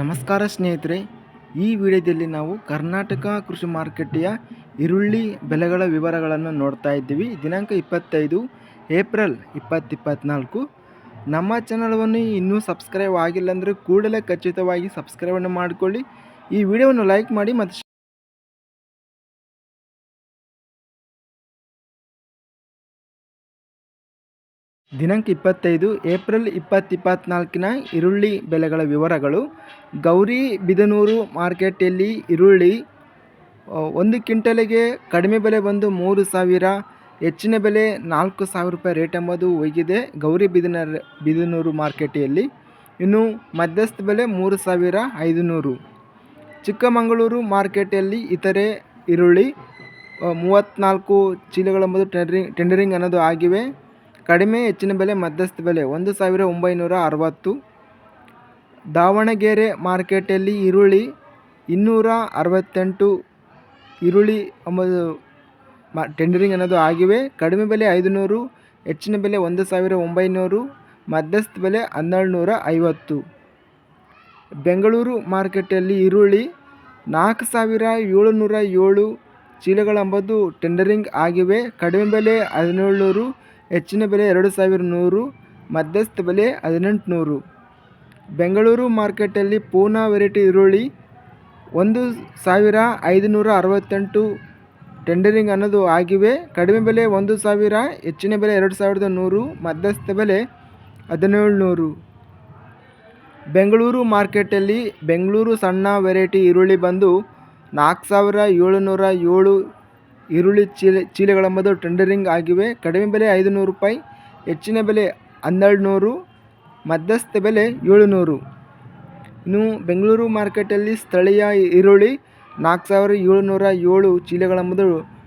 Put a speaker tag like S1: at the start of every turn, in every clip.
S1: ನಮಸ್ಕಾರ ಸ್ನೇಹಿತರೆ, ಈ ವಿಡಿಯೋದಲ್ಲಿ ನಾವು ಕರ್ನಾಟಕ ಕೃಷಿ ಮಾರುಕಟ್ಟೆಯ ಈರುಳ್ಳಿ ಬೆಲೆಗಳ ವಿವರಗಳನ್ನು ನೋಡ್ತಾ ಇದ್ದೀವಿ. ದಿನಾಂಕ ಇಪ್ಪತ್ತೈದು, ಏಪ್ರಿಲ್ ಇಪ್ಪತ್ತಿಪ್ಪತ್ನಾಲ್ಕು. ನಮ್ಮ ಚಾನಲ್ವನ್ನು ಇನ್ನೂ ಸಬ್ಸ್ಕ್ರೈಬ್ ಆಗಿಲ್ಲ ಅಂದರೆ ಕೂಡಲೇ ಖಚಿತವಾಗಿ ಸಬ್ಸ್ಕ್ರೈಬನ್ನು ಮಾಡಿಕೊಳ್ಳಿ. ಈ ವಿಡಿಯೋವನ್ನು ಲೈಕ್ ಮಾಡಿ ಮತ್ತು ದಿನಾಂಕ ಇಪ್ಪತ್ತೈದು, ಏಪ್ರಿಲ್ ಇಪ್ಪತ್ತಿಪ್ಪತ್ನಾಲ್ಕಿನ ಈರುಳ್ಳಿ ಬೆಲೆಗಳ ವಿವರಗಳು. ಗೌರಿ ಬಿದನೂರು ಮಾರ್ಕೆಟಲ್ಲಿ ಈರುಳ್ಳಿ ಒಂದು ಕ್ವಿಂಟಲಿಗೆ ಕಡಿಮೆ ಬೆಲೆ ಬಂದು ಮೂರು ಸಾವಿರ, ಹೆಚ್ಚಿನ ಬೆಲೆ ನಾಲ್ಕು ಸಾವಿರ ರೂಪಾಯಿ ರೇಟ್ ಎಂಬುದು ಹೋಗಿದೆ ಗೌರಿ ಬಿದನ ಬಿದನೂರು ಮಾರ್ಕೆಟಲ್ಲಿ. ಇನ್ನು ಮಧ್ಯಸ್ಥ ಬೆಲೆ ಮೂರು ಸಾವಿರ ಐದುನೂರು. ಚಿಕ್ಕಮಗಳೂರು ಮಾರ್ಕೆಟಲ್ಲಿ ಇತರೆ ಈರುಳ್ಳಿ ಮೂವತ್ತ್ನಾಲ್ಕು ಚೀಲಗಳೆಂಬುದು ಟೆಂಡರಿಂಗ್ ಟೆಂಡರಿಂಗ್ ಅನ್ನೋದು ಆಗಿವೆ. ಕಡಿಮೆ, ಹೆಚ್ಚಿನ ಬೆಲೆ, ಮಧ್ಯಸ್ಥ ಬೆಲೆ. ಒಂದು ಸಾವಿರ ಒಂಬೈನೂರ ಅರವತ್ತು. ದಾವಣಗೆರೆ ಮಾರ್ಕೆಟಲ್ಲಿ ಈರುಳ್ಳಿ ಇನ್ನೂರ ಅರವತ್ತೆಂಟು. ಈರುಳ್ಳಿ ಎಂಬುದು ಮಾ, ಟೆಂಡರಿಂಗ್ ಅನ್ನೋದು ಆಗಿವೆ. ಕಡಿಮೆ ಬೆಲೆ ಐದುನೂರು, ಹೆಚ್ಚಿನ ಬೆಲೆ ಒಂದು ಸಾವಿರ ಒಂಬೈನೂರು, ಮಧ್ಯಸ್ಥ ಬೆಲೆ ಹನ್ನೆರಡು ನೂರ ಐವತ್ತು. ಬೆಂಗಳೂರು ಮಾರ್ಕೆಟಲ್ಲಿ ಈರುಳ್ಳಿ ನಾಲ್ಕು ಸಾವಿರ ಏಳುನೂರ ಏಳು. ಚೀಲಗಳೆಂಬುದು ಟೆಂಡರಿಂಗ್ ಆಗಿವೆ. ಕಡಿಮೆ ಬೆಲೆ ಹದಿನೇಳು ನೂರು ಹೆಚ್ಚಿನ ಬೆಲೆ ಎರಡು ಸಾವಿರ ನೂರು, ಮಧ್ಯಸ್ಥ ಬೆಲೆ ಹದಿನೆಂಟು ನೂರು. ಬೆಂಗಳೂರು ಮಾರ್ಕೆಟಲ್ಲಿ ಪೂನಾ ವೆರೈಟಿ ಈರುಳ್ಳಿ ಒಂದು ಸಾವಿರ ಐದುನೂರ ಅರವತ್ತೆಂಟು. ಟೆಂಡರಿಂಗ್ ಅನ್ನೋದು ಆಗಿವೆ. ಕಡಿಮೆ ಬೆಲೆ ಒಂದು ಸಾವಿರ, ಹೆಚ್ಚಿನ ಬೆಲೆ ಎರಡು ಸಾವಿರದ ನೂರು, ಮಧ್ಯಸ್ಥ ಬೆಲೆ ಹದಿನೇಳು ನೂರು. ಬೆಂಗಳೂರು ಮಾರ್ಕೆಟಲ್ಲಿ ಬೆಂಗಳೂರು ಸಣ್ಣ ವೆರೈಟಿ ಈರುಳ್ಳಿ ಬಂದು ನಾಲ್ಕು ಸಾವಿರ ಏಳುನೂರ ಏಳು ಈರುಳ್ಳಿ ಚೀಲ ಚೀಲಗಳೆಂಬುದು ಟೆಂಡರಿಂಗ್ ಆಗಿವೆ. ಕಡಿಮೆ ಬೆಲೆ ಐದುನೂರು ರೂಪಾಯಿ, ಹೆಚ್ಚಿನ ಬೆಲೆ ಹನ್ನೆರಡು ನೂರು ಮಧ್ಯಸ್ಥ ಬೆಲೆ ಏಳುನೂರು. ಇನ್ನು ಬೆಂಗಳೂರು ಮಾರ್ಕೆಟಲ್ಲಿ ಸ್ಥಳೀಯ ಈರುಳ್ಳಿ ನಾಲ್ಕು ಸಾವಿರ ಏಳುನೂರ ಏಳು ಚೀಲಗಳೆಂಬುದು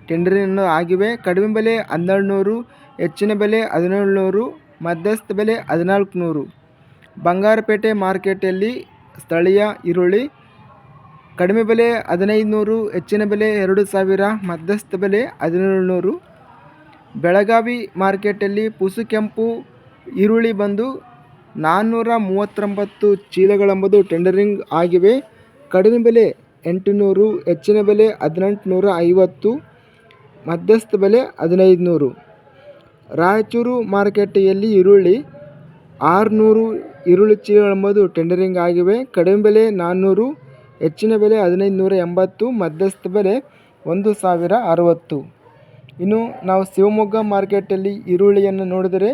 S1: ಟೆಂಡರಿಂಗ್ ಆಗಿವೆ. ಕಡಿಮೆ ಬೆಲೆ ಹನ್ನೆರಡು ನೂರು ಹೆಚ್ಚಿನ ಬೆಲೆ ಹದಿನೇಳು ನೂರು ಮಧ್ಯಸ್ಥ ಬೆಲೆ ಹದಿನಾಲ್ಕು ನೂರು ಬಂಗಾರಪೇಟೆ ಮಾರ್ಕೆಟಲ್ಲಿ ಸ್ಥಳೀಯ ಈರುಳ್ಳಿ ಕಡಿಮೆ ಬೆಲೆ ಹದಿನೈದು ನೂರು ಹೆಚ್ಚಿನ ಬೆಲೆ ಎರಡು ಸಾವಿರ, ಮಧ್ಯಸ್ಥ ಬೆಲೆ ಹದಿನೇಳು ನೂರು ಬೆಳಗಾವಿ ಮಾರ್ಕೆಟಲ್ಲಿ ಪುಸು ಕೆಂಪು ಈರುಳ್ಳಿ ಬಂದು ನಾನ್ನೂರ ಮೂವತ್ತೊಂಬತ್ತು ಚೀಲಗಳೆಂಬುದು ಟೆಂಡರಿಂಗ್ ಆಗಿವೆ. ಕಡಿಮೆ ಬೆಲೆ ಎಂಟುನೂರು, ಹೆಚ್ಚಿನ ಬೆಲೆ ಹದಿನೆಂಟುನೂರ ಐವತ್ತು, ಮಧ್ಯಸ್ಥ ಬೆಲೆ ಹದಿನೈದು ನೂರು ರಾಯಚೂರು ಮಾರುಕಟ್ಟೆಯಲ್ಲಿ ಈರುಳ್ಳಿ ಆರುನೂರು, ಈರುಳ್ಳಿ ಚೀಲಗಳೆಂಬುದು ಟೆಂಡರಿಂಗ್ ಆಗಿವೆ. ಕಡಿಮೆ ಬೆಲೆ ನಾನ್ನೂರು ಹೆಚ್ಚಿನ ಬೆಲೆ ಹದಿನೈದು ನೂರ ಎಂಬತ್ತು ಮಧ್ಯಸ್ಥ ಬೆಲೆ ಒಂದು ಸಾವಿರ ಅರವತ್ತು. ಇನ್ನು ನಾವು ಶಿವಮೊಗ್ಗ ಮಾರ್ಕೆಟಲ್ಲಿ ಈರುಳ್ಳಿಯನ್ನು ನೋಡಿದರೆ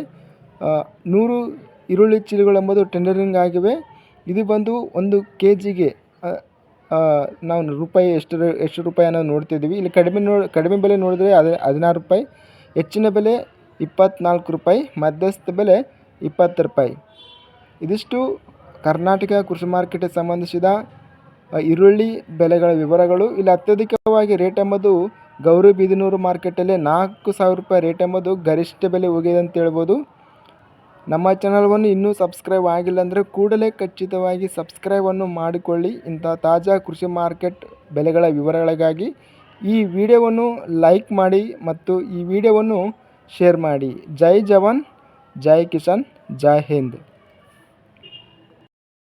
S1: ನೂರು ಈರುಳ್ಳಿ ಚೀಲಗಳೆಂಬುದು ಟೆಂಡರಿಂಗ್ ಆಗಿವೆ. ಇದು ಬಂದು ಒಂದು ಕೆ ಜಿಗೆ ನಾವು ರೂಪಾಯಿ ಎಷ್ಟು ಎಷ್ಟು ರೂಪಾಯಿ ಅನ್ನೋದು ನೋಡ್ತಿದ್ದೀವಿ. ಇಲ್ಲಿ ಕಡಿಮೆ ನೋ, ಕಡಿಮೆ ಬೆಲೆ ನೋಡಿದರೆ ಅದು ಹದಿನಾರು ರೂಪಾಯಿ, ಹೆಚ್ಚಿನ ಬೆಲೆ ಇಪ್ಪತ್ತ್ನಾಲ್ಕು ರೂಪಾಯಿ, ಮಧ್ಯಸ್ಥ ಬೆಲೆ ಇಪ್ಪತ್ತು ರೂಪಾಯಿ. ಇದಿಷ್ಟು ಕರ್ನಾಟಕ ಕೃಷಿ ಮಾರ್ಕೆಟಿಗೆ ಸಂಬಂಧಿಸಿದ ಈರುಳ್ಳಿ ಬೆಲೆಗಳ ವಿವರಗಳು. ಇಲ್ಲಿ ಅತ್ಯಧಿಕವಾಗಿ ರೇಟ್ ಎಂಬುದು ಗೌರಿ ಬಿದಿನೂರು ಮಾರ್ಕೆಟಲ್ಲಿ ನಾಲ್ಕು ಸಾವಿರ ರೂಪಾಯಿ ರೇಟ್ ಎಂಬುದು ಗರಿಷ್ಠ ಬೆಲೆ ಹೋಗಿದೆ ಅಂತ ಹೇಳ್ಬೋದು. ನಮ್ಮ ಚಾನಲ್ವನ್ನು ಇನ್ನೂ ಸಬ್ಸ್ಕ್ರೈಬ್ ಆಗಿಲ್ಲ ಅಂದರೆ ಕೂಡಲೇ ಖಚಿತವಾಗಿ ಸಬ್ಸ್ಕ್ರೈಬನ್ನು ಮಾಡಿಕೊಳ್ಳಿ. ಇಂಥ ತಾಜಾ ಕೃಷಿ ಮಾರ್ಕೆಟ್ ಬೆಲೆಗಳ ವಿವರಗಳಿಗಾಗಿ ಈ ವಿಡಿಯೋವನ್ನು ಲೈಕ್ ಮಾಡಿ ಮತ್ತು ಈ ವಿಡಿಯೋವನ್ನು ಶೇರ್ ಮಾಡಿ. ಜೈ ಜವಾನ್, ಜೈ ಕಿಸಾನ್, ಜೈ ಹಿಂದ್.